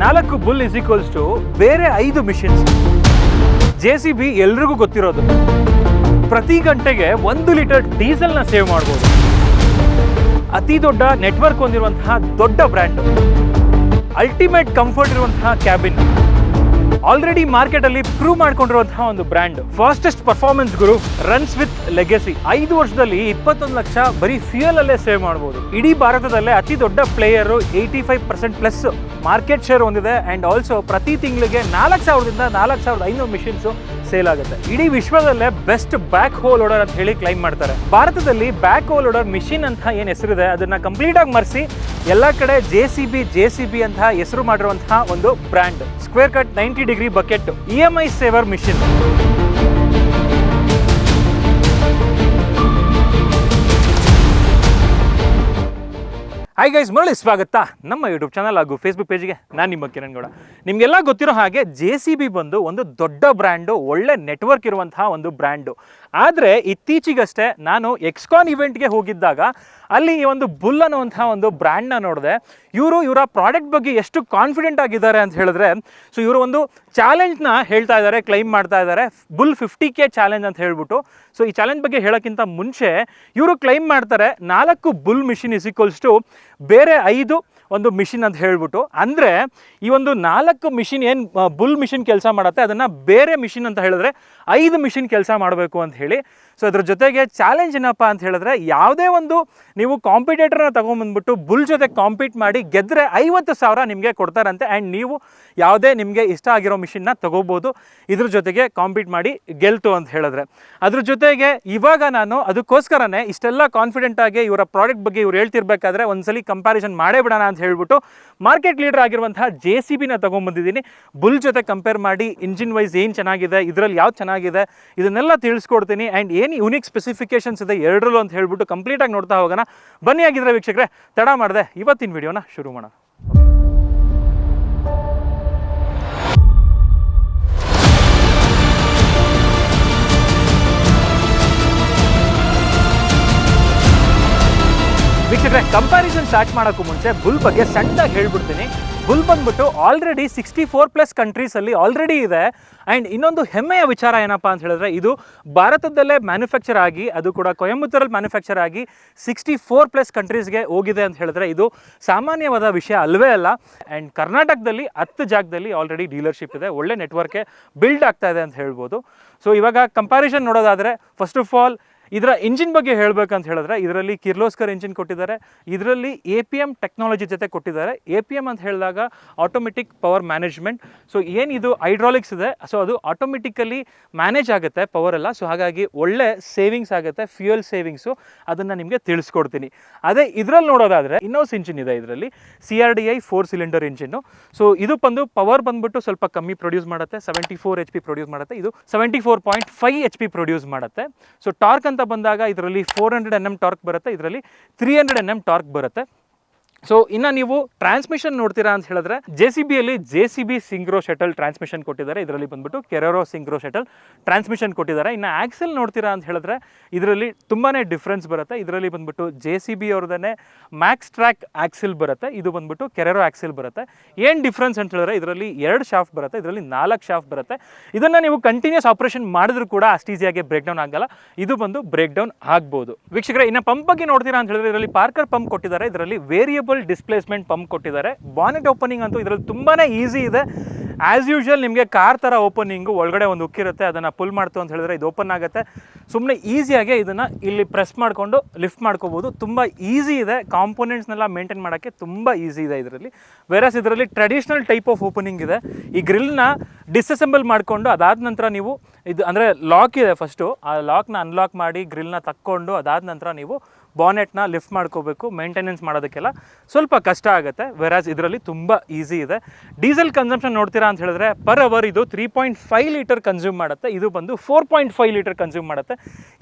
ನಾಲ್ಕು bull is equals to ಬೇರೆ ಐದು ಮಿಷಿನ್ಸ್ ಜೆ ಸಿ ಬಿ ಎಲ್ರಿಗೂ ಗೊತ್ತಿರೋದು. ಪ್ರತಿ ಗಂಟೆಗೆ ಒಂದು ಲೀಟರ್ ಡೀಸೆಲ್ನ ಸೇವ್ ಮಾಡ್ಬೋದು. ಅತಿ ದೊಡ್ಡ ನೆಟ್ವರ್ಕ್ ಹೊಂದಿರುವಂತಹ ದೊಡ್ಡ ಬ್ರ್ಯಾಂಡ್ ಅಲ್ಟಿಮೇಟ್ ಕಂಫರ್ಟ್ ಇರುವಂತಹ ಕ್ಯಾಬಿನ್ ಆಲ್ರೆಡಿ ಮಾರ್ಕೆಟ್ ಅಲ್ಲಿ ಪ್ರೂವ್ ಮಾಡ್ಕೊಂಡಿರುವಂತಹ ಒಂದು brand fastest performance group runs with legacy ಐದು ವರ್ಷದಲ್ಲಿ ಇಪ್ಪತ್ತೊಂದು ಲಕ್ಷ ಬರೀ ಫ್ಯೂಯಲ್ ಅಲ್ಲೇ ಸೇವ್ ಮಾಡಬಹುದು ಇಡೀ ಭಾರತದಲ್ಲೇ ಅತಿ ದೊಡ್ಡ player eighty five percent plus market share ಹೊಂದಿದೆ ಆ್ಯಂಡ್ ಆಲ್ಸೋ ಪ್ರತಿ ತಿಂಗಳಿಗೆ ನಾಲ್ಕು ಸಾವಿರದಿಂದ ನಾಲ್ಕು ಸಾವಿರದ ಐನೂರು ಮಿಷಿನ್ಸು ಸೇಲ್ ಆಗುತ್ತೆ. ಇಡೀ ವಿಶ್ವದಲ್ಲೇ ಬೆಸ್ಟ್ ಬ್ಯಾಕ್ ಹೋಲ್ ಓಡರ್ ಅಂತ ಹೇಳಿ ಕ್ಲೈಮ್ ಮಾಡ್ತಾರೆ. ಭಾರತದಲ್ಲಿ ಬ್ಯಾಕ್ ಹೋಲ್ ಓಡರ್ ಮಿಷಿನ್ ಅಂತ ಏನು ಹೆಸರಿದೆ? ಅದನ್ನು ಕಂಪ್ಲೀಟಾಗಿ ಮರೆಸಿ ಎಲ್ಲ ಕಡೆ J C B J C B ಅಂತ ಹೆಸರು ಮಾಡಿರುವಂತಹ ಒಂದು brand square cut ninety degree bucket E M I saver machine hi guys ಮರಳಿ ಸ್ವಾಗತ. ನಮ್ಮ ಯೂಟ್ಯೂಬ್ ಚಾನಲ್ ಹಾಗೂ ಫೇಸ್ಬುಕ್ ಪೇಜ್ಗೆ ನಾನು ನಿಮ್ಮ ಕಿರಣ್ ಗೌಡ. ನಿಮಗೆಲ್ಲ ಗೊತ್ತಿರೋ ಹಾಗೆ ಜೆ ಸಿ ಬಿ ಬಂದು ಒಂದು ದೊಡ್ಡ ಬ್ರ್ಯಾಂಡು ಒಳ್ಳೆ ನೆಟ್ವರ್ಕ್ ಇರುವಂತಹ ಒಂದು ಬ್ರ್ಯಾಂಡು ಆದರೆ ಇತ್ತೀಚೆಗಷ್ಟೇ ನಾನು ಎಕ್ಸ್ಕಾನ್ ಇವೆಂಟ್ಗೆ ಹೋಗಿದ್ದಾಗ ಅಲ್ಲಿ ಈ ಒಂದು ಬುಲ್ ಅನ್ನುವಂಥ ಒಂದು ಬ್ರ್ಯಾಂಡ್ನ ನೋಡಿದೆ. ಇವರು ಇವರ ಪ್ರಾಡಕ್ಟ್ ಬಗ್ಗೆ ಎಷ್ಟು ಕಾನ್ಫಿಡೆಂಟ್ ಆಗಿದ್ದಾರೆ ಅಂತ ಹೇಳಿದ್ರೆ ಸೊ ಇವರು ಒಂದು ಚಾಲೆಂಜ್ನ ಹೇಳ್ತಾ ಇದ್ದಾರೆ ಕ್ಲೈಮ್ ಮಾಡ್ತಾ ಇದ್ದಾರೆ ಬುಲ್ ಫಿಫ್ಟಿ ಕೆ ಚಾಲೆಂಜ್ ಅಂತ ಹೇಳ್ಬಿಟ್ಟು. ಸೊ ಈ ಚಾಲೆಂಜ್ ಬಗ್ಗೆ ಹೇಳೋಕ್ಕಿಂತ ಮುಂಚೆ ಇವರು ಕ್ಲೈಮ್ ಮಾಡ್ತಾರೆ, ನಾಲ್ಕು ಬುಲ್ ಮಿಷಿನ್ ಇಸ್ ಟು ಬೇರೆ ಐದು ಒಂದು ಮಿಷಿನ್ ಅಂತ ಹೇಳ್ಬಿಟ್ಟು. ಅಂದರೆ ಈ ಒಂದು ನಾಲ್ಕು ಮಿಷಿನ್ ಏನು ಬುಲ್ ಮಿಷಿನ್ ಕೆಲಸ ಮಾಡುತ್ತೆ, ಅದನ್ನು ಬೇರೆ ಮಿಷಿನ್ ಅಂತ ಹೇಳಿದ್ರೆ ಐದು ಮಿಷಿನ್ ಕೆಲಸ ಮಾಡಬೇಕು ಅಂತ ಹೇಳಿ. ಸೊ ಅದ್ರ ಜೊತೆಗೆ ಚಾಲೆಂಜ್ ಏನಪ್ಪ ಅಂತ ಹೇಳಿದ್ರೆ ಯಾವುದೇ ಒಂದು ನೀವು ಕಾಂಪಿಟೇಟರ್ನ ತೊಗೊಂಬಂದ್ಬಿಟ್ಟು ಬುಲ್ ಜೊತೆ ಕಾಂಪೀಟ್ ಮಾಡಿ ಗೆದ್ದರೆ ಐವತ್ತು ಸಾವಿರ ನಿಮಗೆ ಕೊಡ್ತಾರಂತೆ. ಆ್ಯಂಡ್ ನೀವು ಯಾವುದೇ ನಿಮಗೆ ಇಷ್ಟ ಆಗಿರೋ ಮಿಷಿನ್ನ ತೊಗೋಬೋದು. ಇದ್ರ ಜೊತೆಗೆ ಕಾಂಪೀಟ್ ಮಾಡಿ ಗೆಲ್ತು ಅಂತ ಹೇಳಿದ್ರೆ. ಅದ್ರ ಜೊತೆಗೆ ಇವಾಗ ನಾನು ಅದಕ್ಕೋಸ್ಕರನೇ ಇಷ್ಟೆಲ್ಲ ಕಾನ್ಫಿಡೆಂಟ್ ಆಗಿ ಇವರ ಪ್ರಾಡಕ್ಟ್ ಬಗ್ಗೆ ಇವ್ರು ಹೇಳ್ತಿರ್ಬೇಕಾದ್ರೆ ಒಂದ್ಸಲಿ ಕಂಪ್ಯಾರಿಸನ್ ಮಾಡೇ ಬಿಡೋಣ ಅಂತ ಹೇಳ್ಬಿಟ್ಟು ಮಾರ್ಕೆಟ್ ಲೀಡರ್ ಆಗಿರುವಂತಹ ಜೆ ಸಿ ಬಿನ ತೊಗೊಂಬಂದಿದ್ದೀನಿ ಬುಲ್ ಜೊತೆ ಕಂಪೇರ್ ಮಾಡಿ ಇಂಜಿನ್ ವೈಸ್ ಏನು ಚೆನ್ನಾಗಿದೆ, ಇದರಲ್ಲಿ ಯಾವ್ದು ಚೆನ್ನಾಗಿದೆ, ಇದನ್ನೆಲ್ಲ ತಿಳಿಸ್ಕೊಡ್ತೀನಿ. ಆ್ಯಂಡ್ ಏನು ಯುನಿಕ್ ಸ್ಪೆಸಿಫಿಕೇಶನ್ಸ್ ಇದೆ ಎರಡರಲ್ಲೂ ಅಂತ ಹೇಳ್ಬಿಟ್ಟು ಕಂಪ್ಲೀಟಾಗಿ ನೋಡ್ತಾ ಹೋಗೋಣ. ಬನ್ನಿ ಆಗಿದ್ರೆ ವೀಕ್ಷಕರೇ, ತಡ ಮಾಡಿದೆ, ಇವತ್ತಿನ ವಿಡಿಯೋನ ಶುರು ಮಾಡೋಣ. ವೀಕ್ಷಕರೇ ಕಂಪ್ಯಾರಿಸನ್ ಸ್ಟಾರ್ಟ್ ಮಾಡೋಕ್ಕೂ ಮುಂಚೆ ಬುಲ್ ಬಗ್ಗೆ ಸಣ್ಣದಾಗಿ ಹೇಳ್ಬಿಡ್ತೀನಿ. ಬುಲ್ ಬಂದ್ಬಿಟ್ಟು ಆಲ್ರೆಡಿ ಸಿಕ್ಸ್ಟಿ ಫೋರ್ ಪ್ಲಸ್ ಕಂಟ್ರೀಸಲ್ಲಿ ಆಲ್ರೆಡಿ ಇದೆ. ಆ್ಯಂಡ್ ಇನ್ನೊಂದು ಹೆಮ್ಮೆಯ ವಿಚಾರ ಏನಪ್ಪ ಅಂತ ಹೇಳಿದ್ರೆ, ಇದು ಭಾರತದಲ್ಲೇ ಮ್ಯಾನುಫ್ಯಾಕ್ಚರ್ ಆಗಿ, ಅದು ಕೂಡ ಕೊಯಂಬತ್ತೂರಲ್ಲಿ ಮ್ಯಾನುಫ್ಯಾಕ್ಚರ್ ಆಗಿ ಸಿಕ್ಸ್ಟಿ ಫೋರ್ ಪ್ಲಸ್ ಕಂಟ್ರೀಸ್ಗೆ ಹೋಗಿದೆ ಅಂತ ಹೇಳಿದ್ರೆ, ಇದು ಸಾಮಾನ್ಯವಾದ ವಿಷಯ ಅಲ್ಲವೇ ಅಲ್ಲ. ಆ್ಯಂಡ್ ಕರ್ನಾಟಕದಲ್ಲಿ ಹತ್ತು ಜಾಗದಲ್ಲಿ ಆಲ್ರೆಡಿ ಡೀಲರ್ಶಿಪ್ ಇದೆ. ಒಳ್ಳೆ ನೆಟ್ವರ್ಕೆ ಬಿಲ್ಡ್ ಆಗ್ತಾ ಇದೆ ಅಂತ ಹೇಳ್ಬೋದು. ಸೊ ಇವಾಗ ಕಂಪ್ಯಾರಿಸನ್ ನೋಡೋದಾದರೆ ಫಸ್ಟ್ ಆಫ್ ಆಲ್ ಇದರ ಇಂಜಿನ್ ಬಗ್ಗೆ ಹೇಳಬೇಕಂತ ಹೇಳಿದ್ರೆ, ಇದರಲ್ಲಿ ಕಿರ್ಲೋಸ್ಕರ್ ಇಂಜಿನ್ ಕೊಟ್ಟಿದ್ದಾರೆ. ಇದರಲ್ಲಿ ಎ ಪಿ ಎಂ ಟೆಕ್ನಾಲಜಿ ಜೊತೆ ಕೊಟ್ಟಿದ್ದಾರೆ. ಎ ಪಿ ಎಂ ಅಂತ ಹೇಳಿದಾಗ ಆಟೋಮೆಟಿಕ್ ಪವರ್ ಮ್ಯಾನೇಜ್ಮೆಂಟ್ ಸೊ ಇದು ಹೈಡ್ರಾಲಿಕ್ಸ್ ಇದೆ? ಸೊ ಅದು ಆಟೋಮೆಟಿಕಲಿ ಮ್ಯಾನೇಜ್ ಆಗುತ್ತೆ ಪವರ್ ಎಲ್ಲ. ಸೊ ಹಾಗಾಗಿ ಒಳ್ಳೆ ಸೇವಿಂಗ್ಸ್ ಆಗುತ್ತೆ ಫ್ಯೂಯಲ್ ಸೇವಿಂಗ್ಸು ಅದನ್ನು ನಿಮಗೆ ತಿಳಿಸ್ಕೊಡ್ತೀನಿ. ಅದೇ ಇದರಲ್ಲಿ ನೋಡೋದಾದರೆ ಇನ್ನೋಸ್ ಇಂಜಿನ್ ಇದೆ ಇದರಲ್ಲಿ. C R D I four cylinder engine so ಇದು ಬಂದು ಪವರ್ ಬಂದ್ಬಿಟ್ಟು ಸ್ವಲ್ಪ ಕಮ್ಮಿ ಪ್ರೊಡ್ಯೂಸ್ ಮಾಡುತ್ತೆ. Seventy four H P produce ಮಾಡುತ್ತೆ. ಇದು seventy four point five H P produce ಮಾಡುತ್ತೆ. ಸೊ ಟಾರ್ಕ್ ಅಂತ ಬಂದಾಗ ಇದರಲ್ಲಿ four hundred N M torque ಬರುತ್ತೆ. ಇದರಲ್ಲಿ three hundred N M torque ಬರುತ್ತೆ. ಸೊ ಇನ್ನು ನೀವು ಟ್ರಾನ್ಸ್ಮಿಷನ್ ನೋಡ್ತೀರಾ ಅಂತ ಹೇಳಿದ್ರೆ J C ಬಿಯಲ್ಲಿ J C B synchro shuttle transmission ಕೊಟ್ಟಿದ್ದಾರೆ. ಇದರಲ್ಲಿ ಬಂದ್ಬಿಟ್ಟು ಕೆರೋರೋ ಸಿಂಗ್ರೋ ಶಟಲ್ ಟ್ರಾನ್ಸ್ಮಿಷನ್ ಕೊಟ್ಟಿದ್ದಾರೆ. ಇನ್ನು ಆಕ್ಸೆಲ್ ನೋಡ್ತೀರಾ ಅಂತ ಹೇಳಿದ್ರೆ, ಇದರಲ್ಲಿ ತುಂಬಾ ಡಿಫ್ರೆನ್ಸ್ ಬರುತ್ತೆ. ಇದರಲ್ಲಿ ಬಂದ್ಬಿಟ್ಟು ಜೆ ಸಿ ಬಿ ಅವ್ರದೇ ಮ್ಯಾಕ್ಸ್ ಟ್ರ್ಯಾಕ್ ಆಕ್ಸೆಲ್ ಬರುತ್ತೆ. ಇದು ಬಂದ್ಬಿಟ್ಟು ಕೆರೆರೋ ಆಕ್ಸೆಲ್ ಬರುತ್ತೆ. ಏನು ಡಿಫ್ರೆನ್ಸ್ ಅಂತ ಹೇಳಿದ್ರೆ, ಇದರಲ್ಲಿ ಎರಡು ಶಾಫ್ಟ್ ಬರುತ್ತೆ. ಇದರಲ್ಲಿ ನಾಲ್ಕು ಶಾಫ್ಟ್ ಬರುತ್ತೆ. ಇದನ್ನು ನೀವು ಕಂಟಿನ್ಯೂಸ್ ಆಪರೇಷನ್ ಮಾಡಿದ್ರು ಕೂಡ ಅಷ್ಟು ಈಸಿಯಾಗಿ ಬ್ರೇಕ್ ಡೌನ್ ಆಗಲ್ಲ. ಇದು ಬಂದು ಬ್ರೇಕ್ ಡೌನ್ ಆಗ್ಬೋದು. ವೀಕ್ಷಕರೇ, ಇನ್ನು ಪಂಪ್ ಬಗ್ಗೆ ನೋಡ್ತೀರಾ ಅಂತ ಹೇಳಿದ್ರೆ, ಇದರಲ್ಲಿ ಪಾರ್ಕರ್ ಪಂಪ್ ಕೊಟ್ಟಿದ್ದಾರೆ. ಇದರಲ್ಲಿ ವೇರಿಯಬಲ್ ಡಿಸ್ಪ್ಲೇಸ್ಮೆಂಟ್ ಪಂಪ್ ಕೊಟ್ಟಿದ್ದಾರೆ. ಬಾನೆಟ್ ಓಪನಿಂಗ್ ಅಂತೂ ಇದರಲ್ಲಿ ತುಂಬಾ ಈಸಿ ಇದೆ. ಆ್ಯಸ್ ಯೂಶ್ವಲ್ ನಿಮಗೆ ಕಾರ್ ಥರ ಓಪನಿಂಗು ಒಳಗಡೆ ಒಂದು ಉಕ್ಕಿರುತ್ತೆ ಅದನ್ನು ಪುಲ್ ಮಾಡ್ತು ಅಂತ ಹೇಳಿದ್ರೆ ಇದು ಓಪನ್ ಆಗುತ್ತೆ. ಸುಮ್ಮನೆ ಈಸಿಯಾಗಿ ಇದನ್ನು ಇಲ್ಲಿ ಪ್ರೆಸ್ ಮಾಡಿಕೊಂಡು ಲಿಫ್ಟ್ ಮಾಡ್ಕೋಬೋದು. ತುಂಬ ಈಸಿ ಇದೆ. ಕಾಂಪೋನೆಂಟ್ಸ್ನೆಲ್ಲ ಮೇಂಟೈನ್ ಮಾಡೋಕ್ಕೆ ತುಂಬ ಈಸಿ ಇದೆ ಇದರಲ್ಲಿ. ವೆರಸ್ ಇದರಲ್ಲಿ ಟ್ರೆಡಿಷ್ನಲ್ ಟೈಪ್ ಆಫ್ ಓಪನಿಂಗ್ ಇದೆ. ಈ ಗ್ರಿಲ್ನ ಡಿಸ್ಅಸೆಂಬಲ್ ಮಾಡಿಕೊಂಡು ಅದಾದ ನಂತರ ನೀವು ಇದು ಅಂದರೆ ಲಾಕ್ ಇದೆ ಫಸ್ಟು ಆ ಲಾಕ್ನ ಅನ್ಲಾಕ್ ಮಾಡಿ ಗ್ರಿಲ್ನ ತಕ್ಕೊಂಡು ಅದಾದ ನಂತರ ನೀವು ಬಾನೆಟ್ನ ಲಿಫ್ಟ್ ಮಾಡ್ಕೋಬೇಕು ಮೇಂಟೆನೆನ್ಸ್ ಮಾಡೋದಕ್ಕೆಲ್ಲ ಸ್ವಲ್ಪ ಕಷ್ಟ ಆಗುತ್ತೆ. ವೆರಾಸ್ ಇದರಲ್ಲಿ ತುಂಬ ಈಸಿ ಇದೆ. ಡೀಸೆಲ್ ಕನ್ಸಂಪ್ಷನ್ ನೋಡ್ತೀರಾ ಅಂತ ಹೇಳಿದ್ರೆ ಪರ್ ಅವರ್ ಇದು three point five litre consume ಮಾಡುತ್ತೆ. ಇದು ಬಂದು four point five litre consume ಮಾಡುತ್ತೆ.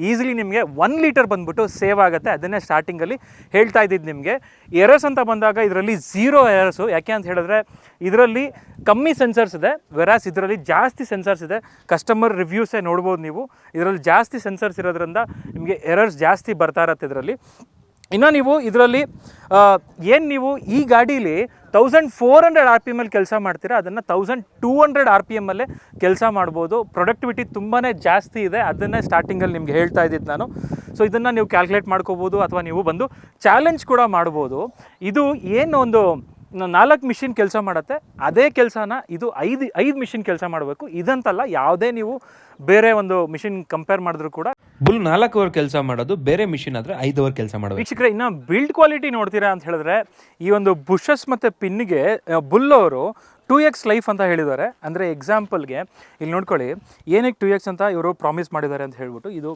ಈಸಿಲಿ ನಿಮಗೆ ಒನ್ ಲೀಟರ್ ಬಂದ್ಬಿಟ್ಟು ಸೇವ್ ಆಗುತ್ತೆ. ಅದನ್ನೇ ಸ್ಟಾರ್ಟಿಂಗಲ್ಲಿ ಹೇಳ್ತಾ ಇದ್ದಿದ್ದು ನಿಮಗೆ. ಎರರ್ಸ್ ಅಂತ ಬಂದಾಗ ಇದರಲ್ಲಿ ಝೀರೋ ಎರರ್ಸು ಯಾಕೆ ಅಂತ ಹೇಳಿದ್ರೆ ಇದರಲ್ಲಿ ಕಮ್ಮಿ ಸೆನ್ಸರ್ಸ್ ಇದೆ. ವೆರಾಸ್ ಇದರಲ್ಲಿ ಜಾಸ್ತಿ ಸೆನ್ಸರ್ಸ್ ಇದೆ. ಕಸ್ಟಮರ್ ರಿವ್ಯೂಸೇ ನೋಡ್ಬೋದು ನೀವು. ಇದರಲ್ಲಿ ಜಾಸ್ತಿ ಸೆನ್ಸರ್ಸ್ ಇರೋದ್ರಿಂದ ನಿಮಗೆ ಎರರ್ಸ್ ಜಾಸ್ತಿ ಬರ್ತಾ ಇರತ್ತೆ ಇದರಲ್ಲಿ. ಇನ್ನು ನೀವು ಇದರಲ್ಲಿ ಏನು ನೀವು ಈ ಗಾಡೀಲಿ thousand four hundred R P ಎಮ್ಮಲ್ಲಿ ಕೆಲಸ ಮಾಡ್ತೀರಾ? ಅದನ್ನು thousand two hundred R P ಎಮ್ಮಲ್ಲೇ ಕೆಲಸ ಮಾಡ್ಬೋದು. ಪ್ರೊಡಕ್ಟಿವಿಟಿ ತುಂಬಾ ಜಾಸ್ತಿ ಇದೆ. ಅದನ್ನೇ ಸ್ಟಾರ್ಟಿಂಗಲ್ಲಿ ನಿಮ್ಗೆ ಹೇಳ್ತಾ ಇದ್ದಿದ್ದು ನಾನು. ಸೊ ಇದನ್ನು ನೀವು ಕ್ಯಾಲ್ಕುಲೇಟ್ ಮಾಡ್ಕೋಬೋದು ಅಥವಾ ನೀವು ಬಂದು ಚಾಲೆಂಜ್ ಕೂಡ ಮಾಡ್ಬೋದು. ಇದು ಏನು ಒಂದು ನಾಲ್ಕು ಮಿಷಿನ್ ಕೆಲಸ ಮಾಡುತ್ತೆ. ಅದೇ ಕೆಲಸನ ಇದು ಐದು ಐದು ಮಿಷಿನ್ ಕೆಲಸ ಮಾಡಬೇಕು. ಇದಂತಲ್ಲ ಯಾವುದೇ ನೀವು ಬೇರೆ ಒಂದು ಮಿಷಿನ್ ಕಂಪೇರ್ ಮಾಡಿದ್ರು ಕೂಡ ಬುಲ್ ನಾಲ್ಕು ಅವರ್ ಕೆಲಸ ಮಾಡೋದು ಬೇರೆ ಮಿಷಿನ್ ಆದರೆ ಐದು ಅವರ್ ಕೆಲಸ ಮಾಡೋದು. ವೀಕ್ಷಕರೇ ಇನ್ನು ಬಿಲ್ಡ್ ಕ್ವಾಲಿಟಿ ನೋಡ್ತೀರಾ ಅಂತ ಹೇಳಿದ್ರೆ ಈ ಒಂದು ಬುಷಸ್ ಮತ್ತು ಪಿನ್ಗೆ ಬುಲ್ ಅವರು ಟೂ ಎಕ್ಸ್ ಲೈಫ್ ಅಂತ ಹೇಳಿದ್ದಾರೆ. ಅಂದರೆ ಎಕ್ಸಾಂಪಲ್ಗೆ ಇಲ್ಲಿ ನೋಡ್ಕೊಳ್ಳಿ. ಏನಕ್ಕೆ ಟೂ ಎಕ್ಸ್ ಅಂತ ಇವರು ಪ್ರಾಮಿಸ್ ಮಾಡಿದ್ದಾರೆ ಅಂತ ಹೇಳ್ಬಿಟ್ಟು, ಇದು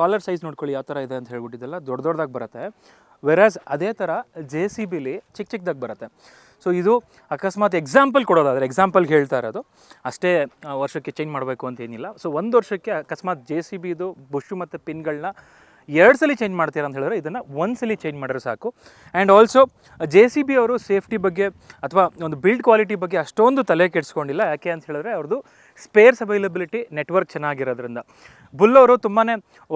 ಕಾಲರ್ ಸೈಜ್ ನೋಡ್ಕೊಳ್ಳಿ, ಯಾವ ಥರ ಇದೆ ಅಂತ ಹೇಳ್ಬಿಟ್ಟು ಇದೆಲ್ಲ ದೊಡ್ಡ ದೊಡ್ಡದಾಗಿ ಬರುತ್ತೆ. ವೆರಾಸ್ ಅದೇ ಥರ ಜೆ ಸಿ ಬಿಲಿ ಚಿಕ್ಕ ಚಿಕ್ಕದಾಗಿ ಬರುತ್ತೆ. ಸೊ ಇದು ಅಕಸ್ಮಾತ್ ಎಕ್ಸಾಂಪಲ್ ಕೊಡೋದಾದರೆ ಎಕ್ಸಾಂಪಲ್ಗೆ ಹೇಳ್ತಾ ಇರೋದು. ಅಷ್ಟೇ ವರ್ಷಕ್ಕೆ ಚೇಂಜ್ ಮಾಡಬೇಕು ಅಂತ ಏನಿಲ್ಲ. ಸೊ ಒಂದು ವರ್ಷಕ್ಕೆ ಅಕಸ್ಮಾತ್ ಜೆ ಸಿ ಬಿದು ಬುಷು ಮತ್ತು ಪಿನ್ಗಳನ್ನ ಎರಡು ಸಲ ಚೇಂಜ್ ಮಾಡ್ತೀರಾ ಅಂತ ಹೇಳಿದ್ರೆ ಇದನ್ನು ಒಂದು ಸಲ ಚೇಂಜ್ ಮಾಡಿದ್ರೆ ಸಾಕು. And also J C B ಅವರು ಸೇಫ್ಟಿ ಬಗ್ಗೆ ಅಥವಾ ಒಂದು ಬಿಲ್ಡ್ ಕ್ವಾಲಿಟಿ ಬಗ್ಗೆ ಅಷ್ಟೊಂದು ತಲೆ ಕೆಡಿಸ್ಕೊಂಡಿಲ್ಲ. ಯಾಕೆ ಅಂತ ಹೇಳಿದ್ರೆ ಅವ್ರದ್ದು ಸ್ಪೇರ್ಸ್ ಅವೈಲಬಿಲಿಟಿ ನೆಟ್ವರ್ಕ್ ಚೆನ್ನಾಗಿರೋದ್ರಿಂದ. ಬುಲ್ ಅವರು ತುಂಬಾ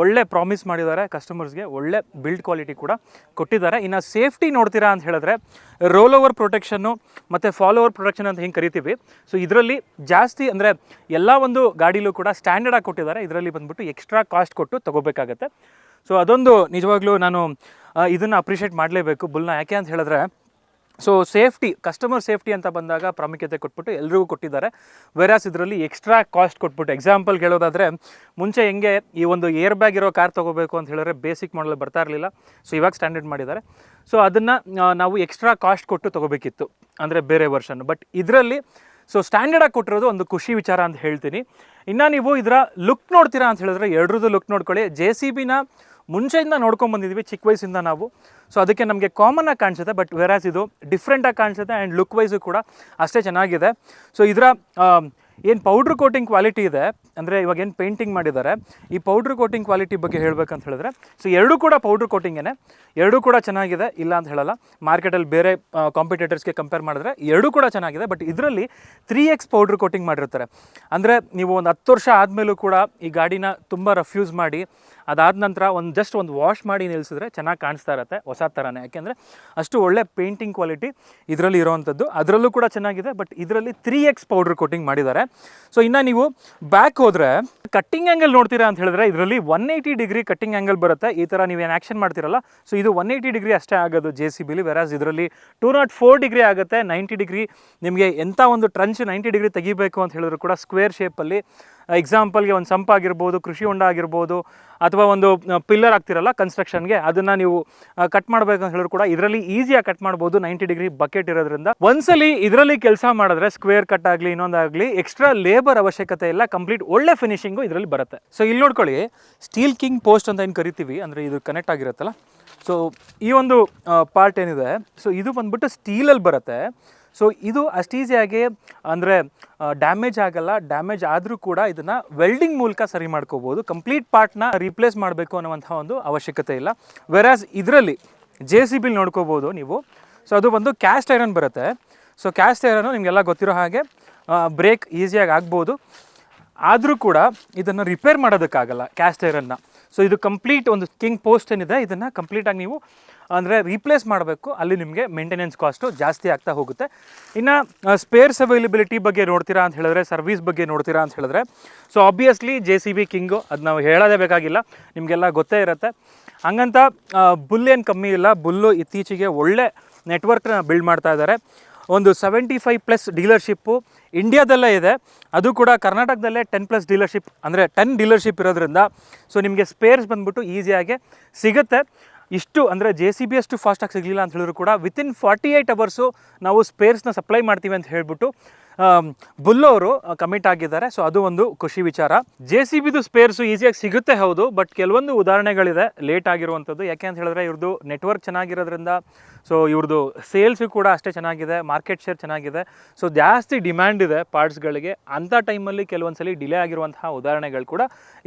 ಒಳ್ಳೆ ಪ್ರಾಮಿಸ್ ಮಾಡಿದ್ದಾರೆ ಕಸ್ಟಮರ್ಸ್ಗೆ ಒಳ್ಳೆ ಬಿಲ್ಡ್ ಕ್ವಾಲಿಟಿ ಕೂಡ ಕೊಟ್ಟಿದ್ದಾರೆ. ಇನ್ನು ಸೇಫ್ಟಿ ನೋಡ್ತೀರಾ ಅಂತ ಹೇಳಿದ್ರೆ ರೋಲ್ ಓವರ್ ಪ್ರೊಟೆಕ್ಷನ್ನು ಮತ್ತು ಫಾಲೋ ಓವರ್ ಪ್ರೊಟೆಕ್ಷನ್ ಅಂತ ಹಿಂಗೆ ಕರಿತೀವಿ. ಸೊ ಇದರಲ್ಲಿ ಜಾಸ್ತಿ ಅಂದರೆ ಎಲ್ಲ ಒಂದು ಗಾಡಿಲೂ ಕೂಡ ಸ್ಟ್ಯಾಂಡರ್ಡಾಗಿ ಕೊಟ್ಟಿದ್ದಾರೆ. ಇದರಲ್ಲಿ ಬಂದ್ಬಿಟ್ಟು ಎಕ್ಸ್ಟ್ರಾ ಕಾಸ್ಟ್ ಕೊಟ್ಟು ತೊಗೋಬೇಕಾಗತ್ತೆ. ಸೊ ಅದೊಂದು ನಿಜವಾಗ್ಲೂ ನಾನು ಇದನ್ನು ಅಪ್ರಿಷಿಯೇಟ್ ಮಾಡಲೇಬೇಕು ಬುಲ್ನ. ಯಾಕೆ ಅಂತ ಹೇಳಿದ್ರೆ ಸೊ ಸೇಫ್ಟಿ ಕಸ್ಟಮರ್ ಸೇಫ್ಟಿ ಅಂತ ಬಂದಾಗ ಪ್ರಾಮುಖ್ಯತೆ ಕೊಟ್ಬಿಟ್ಟು ಎಲ್ರಿಗೂ ಕೊಟ್ಟಿದ್ದಾರೆ. ವೆರಾಸ್ ಇದರಲ್ಲಿ ಎಕ್ಸ್ಟ್ರಾ ಕಾಸ್ಟ್ ಕೊಟ್ಬಿಟ್ಟು ಎಕ್ಸಾಂಪಲ್ ಹೇಳೋದಾದರೆ, ಮುಂಚೆ ಹೆಂಗೆ ಈ ಒಂದು ಏರ್ ಬ್ಯಾಗ್ ಇರೋ ಕಾರ್ ತೊಗೋಬೇಕು ಅಂತ ಹೇಳಿದ್ರೆ ಬೇಸಿಕ್ ಮಾಡಲು ಬರ್ತಾ ಇರಲಿಲ್ಲ. ಸೊ ಇವಾಗ ಸ್ಟ್ಯಾಂಡರ್ಡ್ ಮಾಡಿದ್ದಾರೆ. ಸೊ ಅದನ್ನು ನಾವು ಎಕ್ಸ್ಟ್ರಾ ಕಾಸ್ಟ್ ಕೊಟ್ಟು ತೊಗೋಬೇಕಿತ್ತು. ಅಂದರೆ ಬೇರೆ ವರ್ಷನ್ ಬಟ್ ಇದರಲ್ಲಿ ಸೊ ಸ್ಟ್ಯಾಂಡರ್ಡಾಗಿ ಕೊಟ್ಟಿರೋದು ಒಂದು ಖುಷಿ ವಿಚಾರ ಅಂತ ಹೇಳ್ತೀನಿ. ಇನ್ನು ನೀವು ಇದರ ಲುಕ್ ನೋಡ್ತೀರಾ ಅಂತ ಹೇಳಿದ್ರೆ ಎರಡ್ರದ್ದು ಲುಕ್ ನೋಡ್ಕೊಳ್ಳಿ. ಜೆ ಸಿ ಬಿನ ಮುಂಚೆಯಿಂದ ನೋಡ್ಕೊಂಡು ಬಂದಿದ್ವಿ, ಚಿಕ್ಕ ವಯಸ್ಸಿಂದ ನಾವು. ಸೊ ಅದಕ್ಕೆ ನಮಗೆ ಕಾಮನ್ ಆಗಿ ಕಾಣಿಸುತ್ತೆ ಬಟ್ ವೆರಾಸ್ ಇದು ಡಿಫ್ರೆಂಟಾಗಿ ಕಾಣಿಸುತ್ತೆ ಆ್ಯಂಡ್ ಲುಕ್ ವೈಸು ಕೂಡ ಅಷ್ಟೇ ಚೆನ್ನಾಗಿದೆ. ಸೊ ಇದರ ಏನು ಪೌಡ್ರ್ ಕೋಟಿಂಗ್ ಕ್ವಾಲಿಟಿ ಇದೆ, ಅಂದರೆ ಇವಾಗ ಏನು ಪೇಂಟಿಂಗ್ ಮಾಡಿದ್ದಾರೆ, ಈ ಪೌಡ್ರ್ ಕೋಟಿಂಗ್ ಕ್ವಾಲಿಟಿ ಬಗ್ಗೆ ಹೇಳಬೇಕಂತ ಹೇಳಿದ್ರೆ ಸೊ ಎರಡೂ ಕೂಡ ಪೌಡ್ರ್ ಕೋಟಿಂಗೇ ಎರಡೂ ಕೂಡ ಚೆನ್ನಾಗಿದೆ, ಇಲ್ಲ ಅಂತ ಹೇಳಲ್ಲ. ಮಾರ್ಕೆಟಲ್ಲಿ ಬೇರೆ ಕಾಂಪಿಟೇಟರ್ಸ್ಗೆ ಕಂಪೇರ್ ಮಾಡಿದ್ರೆ ಎರಡೂ ಕೂಡ ಚೆನ್ನಾಗಿದೆ ಬಟ್ ಇದರಲ್ಲಿ ತ್ರೀ ಎಕ್ಸ್ ಪೌಡ್ರ್ ಕೋಟಿಂಗ್ ಮಾಡಿರ್ತಾರೆ. ಅಂದರೆ ನೀವು ಒಂದು ಹತ್ತು ವರ್ಷ ಆದಮೇಲೂ ಕೂಡ ಈ ಗಾಡಿನ ತುಂಬ ರಫ್ಯೂಸ್ ಮಾಡಿ ಅದಾದ ನಂತರ ಒಂದು ಜಸ್ಟ್ ಒಂದು ವಾಶ್ ಮಾಡಿ ನಿಲ್ಲಿಸಿದ್ರೆ ಚೆನ್ನಾಗಿ ಕಾಣಿಸ್ತಾ ಇರುತ್ತೆ, ಹೊಸ ಥರನೇ ಯಾಕೆಂದರೆ ಅಷ್ಟು ಒಳ್ಳೆ ಪೇಂಟಿಂಗ್ ಕ್ವಾಲಿಟಿ ಇದರಲ್ಲಿ ಇರೋವಂಥದ್ದು. ಅದರಲ್ಲೂ ಕೂಡ ಚೆನ್ನಾಗಿದೆ ಬಟ್ ಇದರಲ್ಲಿ ತ್ರೀ ಎಕ್ಸ್ ಪೌಡ್ರ್ ಕೋಟಿಂಗ್ ಮಾಡಿದ್ದಾರೆ. ಸೊ ಇನ್ನು ನೀವು ಬ್ಯಾಕ್ ಹೋದರೆ ಕಟ್ಟಿಂಗ್ ಆ್ಯಂಗಲ್ ನೋಡ್ತೀರಾ ಅಂತ ಹೇಳಿದ್ರೆ ಇದರಲ್ಲಿ one eighty degree cutting angle ಬರುತ್ತೆ. ಈ ಥರ ನೀವೇನು ಆ್ಯಕ್ಷನ್ ಮಾಡ್ತೀರಲ್ಲ ಸೊ ಇದು ಒನ್ ಏಯ್ಟಿ ಡಿಗ್ರಿ ಅಷ್ಟೇ ಆಗೋದು ಜೆ ಸಿ ಬಿಲಿ ವೆರಾಸ್ ಇದರಲ್ಲಿ ಟೂ ನಾಟ್ ಫೋರ್ ಡಿಗ್ರಿ ಆಗುತ್ತೆ. ನೈಂಟಿ ಡಿಗ್ರಿ ನಿಮಗೆ ಎಂಥ ಒಂದು ಟ್ರಂಚ್ ನೈಂಟಿ ಡಿಗ್ರಿ ತೆಗಿಬೇಕು ಅಂತ ಹೇಳಿದ್ರು ಕೂಡ ಸ್ಕ್ವೇರ್ ಶೇಪಲ್ಲಿ ಎಕ್ಸಾಂಪಲ್ಗೆ ಒಂದು ಸಂಪ್ ಆಗಿರ್ಬೋದು, ಕೃಷಿ ಹೊಂಡ ಆಗಿರ್ಬೋದು ಅಥವಾ ಒಂದು ಪಿಲ್ಲರ್ ಆಗ್ತಿರಲ್ಲ ಕನ್ಸ್ಟ್ರಕ್ಷನ್ಗೆ ಅದನ್ನು ನೀವು ಕಟ್ ಮಾಡಬೇಕಂತ ಹೇಳಿದ್ರು ಕೂಡ ಇದರಲ್ಲಿ ಈಸಿಯಾಗಿ ಕಟ್ ಮಾಡ್ಬೋದು. ನೈಂಟಿ ಡಿಗ್ರಿ ಬಕೆಟ್ ಇರೋದ್ರಿಂದ. ಒಂದ್ಸಲಿ ಇದರಲ್ಲಿ ಕೆಲಸ ಮಾಡಿದ್ರೆ ಸ್ಕ್ವೇರ್ ಕಟ್ ಆಗಲಿ ಇನ್ನೊಂದಾಗಲಿ ಎಕ್ಸ್ಟ್ರಾ ಲೇಬರ್ ಅವಶ್ಯಕತೆ ಇಲ್ಲ ಕಂಪ್ಲೀಟ್ ಒಳ್ಳೆ ಫಿನಿಶಿಂಗು ಇದರಲ್ಲಿ ಬರುತ್ತೆ. ಸೊ ಇಲ್ಲಿ ನೋಡ್ಕೊಳ್ಳಿ ಸ್ಟೀಲ್ ಕಿಂಗ್ ಪೋಸ್ಟ್ ಅಂತ ಏನು ಕರಿತೀವಿ, ಅಂದರೆ ಇದು ಕನೆಕ್ಟ್ ಆಗಿರುತ್ತಲ್ಲ. ಸೊ ಈ ಒಂದು ಪಾರ್ಟ್ ಏನಿದೆ ಸೊ ಇದು ಬಂದ್ಬಿಟ್ಟು ಸ್ಟೀಲಲ್ಲಿ ಬರುತ್ತೆ. ಸೊ ಇದು ಅಷ್ಟು ಈಸಿಯಾಗಿ ಅಂದರೆ ಡ್ಯಾಮೇಜ್ ಆಗಲ್ಲ ಡ್ಯಾಮೇಜ್ ಆದರೂ ಕೂಡ ಇದನ್ನು ವೆಲ್ಡಿಂಗ್ ಮೂಲಕ ಸರಿ ಮಾಡ್ಕೋಬೋದು. ಕಂಪ್ಲೀಟ್ ಪಾರ್ಟ್ನ ರೀಪ್ಲೇಸ್ ಮಾಡಬೇಕು ಅನ್ನುವಂಥ ಒಂದು ಅವಶ್ಯಕತೆ ಇಲ್ಲ. ವೆರಾಸ್ ಇದರಲ್ಲಿ ಜೆ ಸಿ ಬಿಲ್ ನೋಡ್ಕೋಬೋದು ನೀವು. ಸೊ ಅದು ಬಂದು ಕ್ಯಾಸ್ಟ್ ಐರನ್ ಬರುತ್ತೆ. ಸೊ ಕ್ಯಾಸ್ಟ್ ಐರನ್ನು ನಿಮಗೆಲ್ಲ ಗೊತ್ತಿರೋ ಹಾಗೆ ಬ್ರೇಕ್ ಈಸಿಯಾಗಿ ಆಗ್ಬೋದು. ಆದರೂ ಕೂಡ ಇದನ್ನು ರಿಪೇರ್ ಮಾಡೋದಕ್ಕಾಗಲ್ಲ ಕ್ಯಾಸ್ಟ್ ಐರನ್ನ ಸೊ ಇದು ಕಂಪ್ಲೀಟ್ ಒಂದು ಕಿಂಗ್ ಪೋಸ್ಟ್ ಏನಿದೆ, ಇದನ್ನು ಕಂಪ್ಲೀಟಾಗಿ ನೀವು ಅಂದರೆ ರೀಪ್ಲೇಸ್ ಮಾಡಬೇಕು, ಅಲ್ಲಿ ನಿಮಗೆ ಮೇಂಟೆನೆನ್ಸ್ ಕಾಸ್ಟು ಜಾಸ್ತಿ ಆಗ್ತಾ ಹೋಗುತ್ತೆ. ಇನ್ನು ಸ್ಪೇರ್ಸ್ ಅವೈಲಬಿಲಿಟಿ ಬಗ್ಗೆ ನೋಡ್ತೀರಾ ಅಂತ ಹೇಳಿದ್ರೆ ಸರ್ವಿಸ್ ಬಗ್ಗೆ ನೋಡ್ತೀರಾ ಅಂತ ಹೇಳಿದ್ರೆ so obviously J C B king ಅದು ನಾವು ಹೇಳೋದೇ ಬೇಕಾಗಿಲ್ಲ, ನಿಮಗೆಲ್ಲ ಗೊತ್ತೇ ಇರುತ್ತೆ. ಹಂಗಂತ ಬುಲ್ ಏನು ಕಮ್ಮಿ ಇಲ್ಲ ಬುಲ್ಲು ಇತ್ತೀಚೆಗೆ ಒಳ್ಳೆ ನೆಟ್ವರ್ಕ್ನ ಬಿಲ್ಡ್ ಮಾಡ್ತಾ ಇದ್ದಾರೆ ಒಂದು ಸೆವೆಂಟಿ ಫೈವ್ ಪ್ಲಸ್ ಡೀಲರ್ಶಿಪ್ಪು ಇಂಡಿಯಾದಲ್ಲೇ ಇದೆ. ಅದು ಕೂಡ ಕರ್ನಾಟಕದಲ್ಲೇ ಟೆನ್ ಪ್ಲಸ್ ಡೀಲರ್ಶಿಪ್ ಅಂದರೆ ಟೆನ್ ಡೀಲರ್ಶಿಪ್ ಇರೋದ್ರಿಂದ ಸೊ ನಿಮಗೆ ಸ್ಪೇರ್ಸ್ ಬಂದ್ಬಿಟ್ಟು ಈಸಿಯಾಗಿ ಸಿಗುತ್ತೆ. ಇಷ್ಟು ಅಂದರೆ ಜೆ ಸಿ ಬಿ ಅಷ್ಟು ಫಾಸ್ಟಾಗಿ ಸಿಗಲಿಲ್ಲ ಅಂತ ಹೇಳಿದ್ರು ಕೂಡ ವಿತಿನ್ ಫಾರ್ಟಿ ಏಯ್ಟ್ ಅವರ್ಸು ನಾವು ಸ್ಪೇರ್ಸ್ನ ಸಪ್ಲೈ ಮಾಡ್ತೀವಿ ಅಂತ ಹೇಳಿಬಿಟ್ಟು ಬುಲ್ಲು ಅವರು ಕಮಿಟ್ ಆಗಿದ್ದಾರೆ. ಸೊ ಅದು ಒಂದು ಖುಷಿ ವಿಚಾರ. ಜೆ ಸಿ ಬಿದು ಸ್ಪೇರ್ಸು ಈಸಿಯಾಗಿ ಸಿಗುತ್ತೆ ಹೌದು ಬಟ್ ಕೆಲವೊಂದು ಉದಾಹರಣೆಗಳಿದೆ ಲೇಟ್ ಆಗಿರುವಂಥದ್ದು. ಯಾಕೆ ಅಂತ ಹೇಳಿದ್ರೆ ಇವ್ರದ್ದು ನೆಟ್ವರ್ಕ್ ಚೆನ್ನಾಗಿರೋದ್ರಿಂದ ಸೊ ಇವ್ರದ್ದು ಸೇಲ್ಸು ಕೂಡ ಅಷ್ಟೇ ಚೆನ್ನಾಗಿದೆ ಮಾರ್ಕೆಟ್ ಶೇರ್ ಚೆನ್ನಾಗಿದೆ. ಸೊ ಜಾಸ್ತಿ ಡಿಮ್ಯಾಂಡ್ ಇದೆ ಪಾರ್ಟ್ಸ್ಗಳಿಗೆ ಅಂಥ ಟೈಮಲ್ಲಿ ಕೆಲವೊಂದ್ಸಲಿ ಡಿಲೇ ಆಗಿರುವಂತಹ ಉದಾಹರಣೆಗಳು ಕೂಡ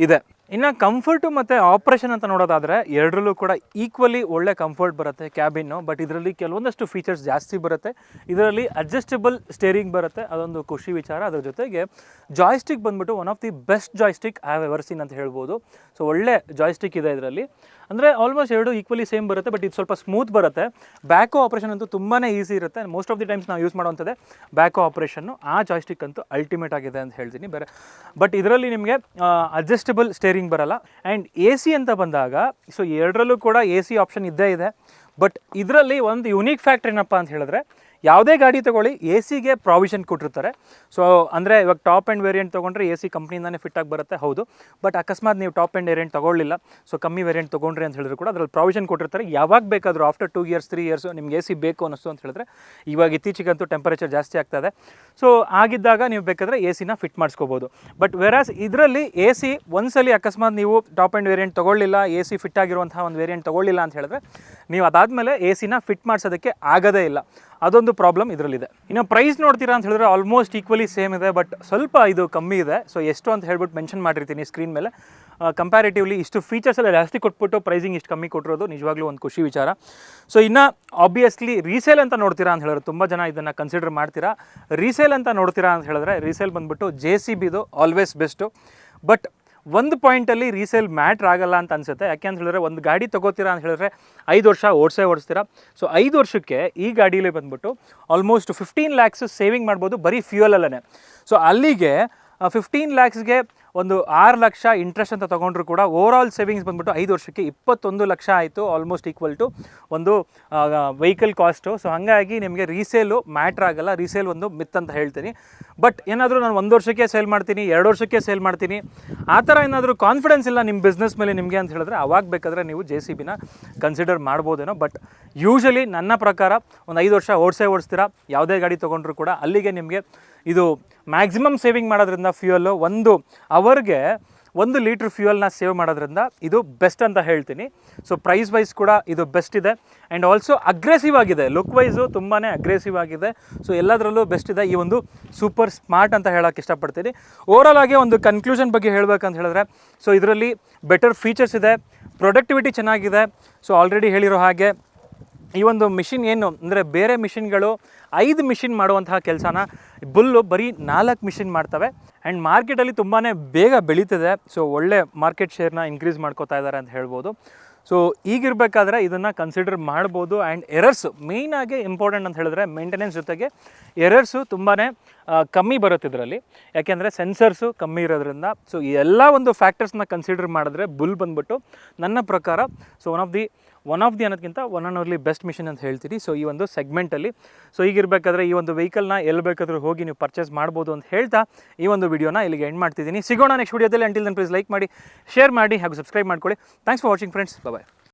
ಇದೆ. ಇನ್ನು ಕಂಫರ್ಟು ಮತ್ತು ಆಪ್ರೇಷನ್ ಅಂತ ನೋಡೋದಾದರೆ ಎರಡರಲ್ಲೂ ಕೂಡ ಈಕ್ವಲಿ ಒಳ್ಳೆ ಕಂಫರ್ಟ್ ಬರುತ್ತೆ ಕ್ಯಾಬಿನ್ನು ಬಟ್ ಇದರಲ್ಲಿ ಕೆಲವೊಂದಷ್ಟು ಫೀಚರ್ಸ್ ಜಾಸ್ತಿ ಬರುತ್ತೆ. ಇದರಲ್ಲಿ ಅಡ್ಜಸ್ಟಬಲ್ ಸ್ಟೇರಿಂಗ್ ಬರುತ್ತೆ. ಅದೊಂದು ಖುಷಿ ವಿಚಾರ. ಅದ್ರ ಜೊತೆಗೆ ಜಾಯ್ಸ್ಟಿಕ್ ಬಂದ್ಬಿಟ್ಟು one of the best joystick I have ever seen ಅಂತ ಹೇಳ್ಬೋದು. ಸೊ ಒಳ್ಳೆ ಜಾಯ್ಸ್ಟಿಕ್ ಇದೆ ಇದರಲ್ಲಿ. ಅಂದರೆ ಆಲ್ಮೋಸ್ಟ್ ಎರಡು ಈಕ್ವಲಿ ಸೇಮ್ ಬರುತ್ತೆ ಬಟ್ ಇದು ಸ್ವಲ್ಪ ಸ್ಮೂತ್ ಬರುತ್ತೆ. ಬ್ಯಾಕೋ ಆಪ್ರೇಷನ್ ಅಂತೂ ತುಂಬಾ ಈಸಿ ಇರುತ್ತೆ. ಮೋಸ್ಟ್ ಆಫ್ ದಿ ಟೈಮ್ಸ್ ನಾವು ಯೂಸ್ ಮಾಡುವಂಥದ್ದೇ ಬ್ಯಾಕೋ ಆಪ್ರೇಷನ್ನು ಆ ಜಾಯ್ಸ್ಟಿಕ್ ಅಂತೂ ಅಲ್ಟಿಮೇಟ್ ಆಗಿದೆ ಅಂತ ಹೇಳ್ತೀನಿ. ಬೇರೆ ಬಟ್ ಇದರಲ್ಲಿ ನಿಮಗೆ ಅಡ್ಜಸ್ಟಬಲ್ ಸ್ಟೇರಿಂಗ್ ಬರಲ್ಲ. ಆ್ಯಂಡ್ ಎ ಸಿ ಅಂತ ಬಂದಾಗ ಸೊ ಎರಡರಲ್ಲೂ ಕೂಡ ಎ ಸಿ ಆಪ್ಷನ್ ಇದ್ದೇ ಇದೆ. ಬಟ್ ಇದರಲ್ಲಿ ಒಂದು ಯುನೀಕ್ ಫ್ಯಾಕ್ಟ್ರ್ ಏನಪ್ಪ ಅಂತ ಹೇಳಿದ್ರೆ ಯಾವುದೇ ಗಾಡಿ ತೊಗೊಳ್ಳಿ ಎ ಸಿಗೆ ಪ್ರಾವಿಷನ್ ಕೊಟ್ಟಿರ್ತಾರೆ. ಸೊ ಅಂದರೆ ಇವಾಗ ಟಾಪ್ ಆ್ಯಂಡ್ ವೇರಿಯಂಟ್ ತೊಗೊಂಡ್ರೆ ಎ ಸಿ ಕಂಪ್ನಿಯಿಂದನೇ ಫಿಟ್ ಆಗಿ ಬರುತ್ತೆ, ಹೌದು. ಬಟ್ ಅಕಸ್ಮಾತ್ ನೀವು ಟಾಪ್ ಆ್ಯಂಡ್ ವೇರಿಯಂಟ್ ತೊಗೊಳ್ಳಿಲ್ಲ ಸೊ ಕಮ್ಮಿ ವೇರಿಯಂಟ್ ತೊಗೊಂಡ್ರಿ ಅಂತ ಹೇಳಿದ್ರು ಕೂಡ ಅದರಲ್ಲಿ ಪ್ರಾವಿಷನ್ ಕೊಟ್ಟಿರ್ತಾರೆ. ಯಾವಾಗ ಬೇಕಾದರೂ after two years three years ನಿಮ್ಗೆ ಎ ಸಿ ಬೇಕು ಅನ್ನಿಸ್ತು ಅಂತ ಹೇಳಿದ್ರೆ, ಇವಾಗ ಇತ್ತೀಚೆಗಂತೂ ಟೆಂಪರೇಚರ್ ಜಾಸ್ತಿ ಆಗ್ತದೆ ಸೊ ಆಗಿದ್ದಾಗ ನೀವು ಬೇಕಾದರೆ ಎ ಸಿನ ಫಿಟ್ ಮಾಡಿಸ್ಕೋಬೋದು. ಬಟ್ ವೆರಾಸ್ ಇದರಲ್ಲಿ ಎ ಸಿ ಒಂದ್ಸಲಿ ಅಕಸ್ಮಾತ್ ನೀವು ಟಾಪ್ ಆ್ಯಂಡ್ ವೇರಿಯಂಟ್ ತೊಗೊಳ್ಳಿಲ್ಲ ಎ ಸಿ ಫಿಟ್ ಆಗಿರುವಂತಹ ಒಂದು ವೇರಿಯಂಟ್ ತೊಗೊಳ್ಳಿಲ್ಲ ಅಂತ ಹೇಳಿದ್ರೆ, ನೀವು ಅದಾದಮೇಲೆ ಎ ಸಿನ ಫಿಟ್ ಮಾಡಿಸೋದಕ್ಕೆ ಆಗೋದೇ ಇಲ್ಲ. ಅದೊಂದು ಪ್ರಾಬ್ಲಮ್ ಇದರಲ್ಲಿದೆ. ಇನ್ನು ಪ್ರೈಸ್ ನೋಡ್ತೀರಾ ಅಂತ ಹೇಳಿದ್ರೆ ಆಲ್ಮೋಸ್ಟ್ ಈಕ್ವಲಿ ಸೇಮ್ ಇದೆ ಬಟ್ ಸ್ವಲ್ಪ ಇದು ಕಮ್ಮಿ ಇದೆ. ಸೊ ಎಷ್ಟು ಅಂತ ಹೇಳ್ಬಿಟ್ಟು ಮೆನ್ಷನ್ ಮಾಡಿರ್ತೀನಿ ಸ್ಕ್ರೀನ್ ಮೇಲೆ. ಕಂಪ್ಯಾರಿಟಿವ್ಲಿ ಇಷ್ಟು ಫೀಚರ್ಸ್ ಎಲ್ಲ ಜಾಸ್ತಿ ಕೊಟ್ಬಿಟ್ಟು ಪ್ರೈಸಿಂಗ್ ಇಷ್ಟು ಕಮ್ಮಿ ಕೊಟ್ಟಿರೋದು ನಿಜವಾಗ್ಲೂ ಒಂದು ಖುಷಿ ವಿಚಾರ. ಸೊ ಇನ್ನು ಆಬ್ವಿಯಸ್ಲಿ ರೀಸೇಲ್ ಅಂತ ನೋಡ್ತೀರಾ ಅಂತ ಹೇಳಿದ್ರೆ ತುಂಬ ಜನ ಇದನ್ನು ಕನ್ಸಿಡರ್ ಮಾಡ್ತೀರಾ. ರೀಸೇಲ್ ಅಂತ ನೋಡ್ತೀರಾ ಅಂತ ಹೇಳಿದ್ರೆ ರೀಸೇಲ್ ಬಂದ್ಬಿಟ್ಟು ಜೆ ಸಿ ಬಿದು ಆಲ್ವೇಸ್ ಬೆಸ್ಟು ಬಟ್ ಒಂದು ಪಾಯಿಂಟಲ್ಲಿ ರೀಸೇಲ್ ಮ್ಯಾಟ್ರ್ ಆಗಲ್ಲ ಅಂತ ಅನ್ಸುತ್ತೆ. ಯಾಕೆ ಅಂತ ಹೇಳಿದ್ರೆ ಒಂದು ಗಾಡಿ ತೊಗೋತೀರಾ ಅಂತ ಹೇಳಿದ್ರೆ ಐದು ವರ್ಷ ಓಡಿಸೇ ಓಡಿಸ್ತೀರಾ. ಸೊ ಐದು ವರ್ಷಕ್ಕೆ ಈ ಗಾಡೀಲಿ ಬಂದ್ಬಿಟ್ಟು ಆಲ್ಮೋಸ್ಟ್ ಫಿಫ್ಟೀನ್ ಲ್ಯಾಕ್ಸ್ ಸೇವಿಂಗ್ ಮಾಡ್ಬೋದು ಬರೀ ಫ್ಯೂಯಲಲ್ಲೇ ಸೊ ಅಲ್ಲಿಗೆ ಫಿಫ್ಟೀನ್ ಲ್ಯಾಕ್ಸ್ಗೆ ಒಂದು ಆರು ಲಕ್ಷ ಇಂಟ್ರೆಸ್ಟ್ ಅಂತ ತೊಗೊಂಡ್ರು ಕೂಡ ಓವರ್ ಆಲ್ ಸೇವಿಂಗ್ಸ್ ಬಂದ್ಬಿಟ್ಟು ಐದು ವರ್ಷಕ್ಕೆ ಇಪ್ಪತ್ತೊಂದು ಲಕ್ಷ ಆಯಿತು ಆಲ್ಮೋಸ್ಟ್ ಈಕ್ವಲ್ ಟು ಒಂದು ವೆಹಿಕಲ್ ಕಾಸ್ಟು ಸೊ ಹಾಗಾಗಿ ನಿಮಗೆ ರೀಸೇಲು ಮ್ಯಾಟ್ರ್ ಆಗಲ್ಲ ರೀಸೇಲ್ ಒಂದು ಮಿತ್ ಅಂತ ಹೇಳ್ತೀನಿ. ಬಟ್ ಏನಾದರೂ ನಾನು ಒಂದು ವರ್ಷಕ್ಕೆ ಸೇಲ್ ಮಾಡ್ತೀನಿ, ಎರಡು ವರ್ಷಕ್ಕೆ ಸೇಲ್ ಮಾಡ್ತೀನಿ, ಆ ಥರ ಏನಾದರೂ ಕಾನ್ಫಿಡೆನ್ಸ್ ಇಲ್ಲ ನಿಮ್ಮ ಬಿಸ್ನೆಸ್ ಮೇಲೆ ನಿಮಗೆ ಅಂತ ಹೇಳಿದ್ರೆ ಅವಾಗ ಬೇಕಾದರೆ ನೀವು ಜೆ ಸಿ ಬಿನ ಕನ್ಸಿಡರ್ ಮಾಡ್ಬೋದೇನೋ. ಬಟ್ ಯೂಶಲಿ ನನ್ನ ಪ್ರಕಾರ ಒಂದು ಐದು ವರ್ಷ ಓಡಿಸೇ ಓಡಿಸ್ತೀರಾ, ಯಾವುದೇ ಗಾಡಿ ತೊಗೊಂಡ್ರು ಕೂಡ ಅಲ್ಲಿಗೆ ನಿಮಗೆ ಇದು ಮ್ಯಾಕ್ಸಿಮಮ್ ಸೇವಿಂಗ್ ಮಾಡೋದ್ರಿಂದ ಫ್ಯೂಯಲ್ಲು ಒಂದು ಅವರ್ಗೆ ಒಂದು ಲೀಟ್ರ್ ಫ್ಯೂಯಲ್ನ ಸೇವ್ ಮಾಡೋದ್ರಿಂದ ಇದು ಬೆಸ್ಟ್ ಅಂತ ಹೇಳ್ತೀನಿ. ಸೊ ಪ್ರೈಸ್ ವೈಸ್ ಕೂಡ ಇದು ಬೆಸ್ಟ್ ಇದೆ. ಆ್ಯಂಡ್ ಆಲ್ಸೋ ಅಗ್ರೆಸಿವ್ ಆಗಿದೆ. ಲುಕ್ ವೈಸು ತುಂಬಾ ಅಗ್ರೆಸಿವ್ ಆಗಿದೆ. ಸೊ ಎಲ್ಲದರಲ್ಲೂ ಬೆಸ್ಟ್ ಇದೆ. ಈ ಒಂದು ಸೂಪರ್ ಸ್ಮಾರ್ಟ್ ಅಂತ ಹೇಳೋಕ್ಕೆ ಇಷ್ಟಪಡ್ತೀನಿ. ಓವರಾಲ್ ಆಗಿ ಒಂದು ಕನ್ಕ್ಲೂಷನ್ ಬಗ್ಗೆ ಹೇಳಬೇಕಂತ ಹೇಳಿದ್ರೆ ಸೊ ಇದರಲ್ಲಿ ಬೆಟರ್ ಫೀಚರ್ಸ್ ಇದೆ. ಪ್ರೊಡಕ್ಟಿವಿಟಿ ಚೆನ್ನಾಗಿದೆ. ಸೊ ಆಲ್ರೆಡಿ ಹೇಳಿರೋ ಹಾಗೆ ಈ ಒಂದು ಮಿಷಿನ್ ಏನು? ಅಂದರೆ ಬೇರೆ ಮಿಷಿನ್ಗಳು ಐದು ಮಿಷಿನ್ ಮಾಡುವಂತಹ ಕೆಲಸನ ಬುಲ್ಲು ಬರೀ ನಾಲ್ಕು ಮಿಷಿನ್ ಮಾಡ್ತವೆ. ಆ್ಯಂಡ್ ಮಾರ್ಕೆಟಲ್ಲಿ ತುಂಬಾ ಬೇಗ ಬೆಳೀತದೆ. ಸೊ ಒಳ್ಳೆ ಮಾರ್ಕೆಟ್ ಶೇರ್ನ ಇನ್ಕ್ರೀಸ್ ಮಾಡ್ಕೋತಾ ಇದ್ದಾರೆ ಅಂತ ಹೇಳ್ಬೋದು. ಸೊ ಈಗಿರಬೇಕಾದ್ರೆ ಇದನ್ನು ಕನ್ಸಿಡರ್ ಮಾಡ್ಬೋದು. ಆ್ಯಂಡ್ ಎರರ್ಸ್ ಮೇಯ್ನಾಗಿ ಇಂಪಾರ್ಟೆಂಟ್ ಅಂತ ಹೇಳಿದ್ರೆ ಮೇಂಟೆನೆನ್ಸ್ ಜೊತೆಗೆ ಎರರ್ಸು ತುಂಬಾ ಕಮ್ಮಿ ಬರುತ್ತೆ ಇದರಲ್ಲಿ. ಯಾಕೆಂದರೆ ಸೆನ್ಸರ್ಸು ಕಮ್ಮಿ ಇರೋದ್ರಿಂದ. ಸೊ ಎಲ್ಲ ಒಂದು ಫ್ಯಾಕ್ಟರ್ಸ್ನ ಕನ್ಸಿಡರ್ ಮಾಡಿದ್ರೆ ಬುಲ್ ಬಂದ್ಬಿಟ್ಟು ನನ್ನ ಪ್ರಕಾರ so one of the one of the ಅನ್ನೋದಕ್ಕಿಂತ one on hourly best machine ಅಂತ ಹೇಳ್ತೀರಿ. ಸೊ ಈ ಒಂದು ಸೆಗ್ಮೆಂಟಲ್ಲಿ ಸೊ ಈಗಿರಬೇಕಾದ್ರೆ ಈ ಒಂದು ವೆಹಿಕಲ್ನ ಎಲ್ಲಿ ಬೇಕಾದರೂ ಹೋಗಿ ನೀವು ಪರ್ಚೇಸ್ ಮಾಡ್ಬೋದು ಅಂತ ಹೇಳ್ತಾ ಈ ಒಂದು ವಿಡಿಯೋನ ಇಲ್ಲಿಗೆ ಎಂಡ್ ಮಾಡ್ತಿದ್ದೀನಿ. ಸಿಗೋಣ ನೆಕ್ಸ್ಟ್ ವಿಡಿಯೋದಲ್ಲಿ ಅಂಟಿಲ್ ದನ್ ಪ್ಲೀಸ್ ಲೈಕ್ ಮಾಡಿ ಶೇರ್ ಮಾಡಿ ಹಾಗೂ ಸಬ್ಸ್ಕ್ರೈಬ್ ಮಾಡ್ಕೊಳ್ಳಿ. Thanks for watching friends bye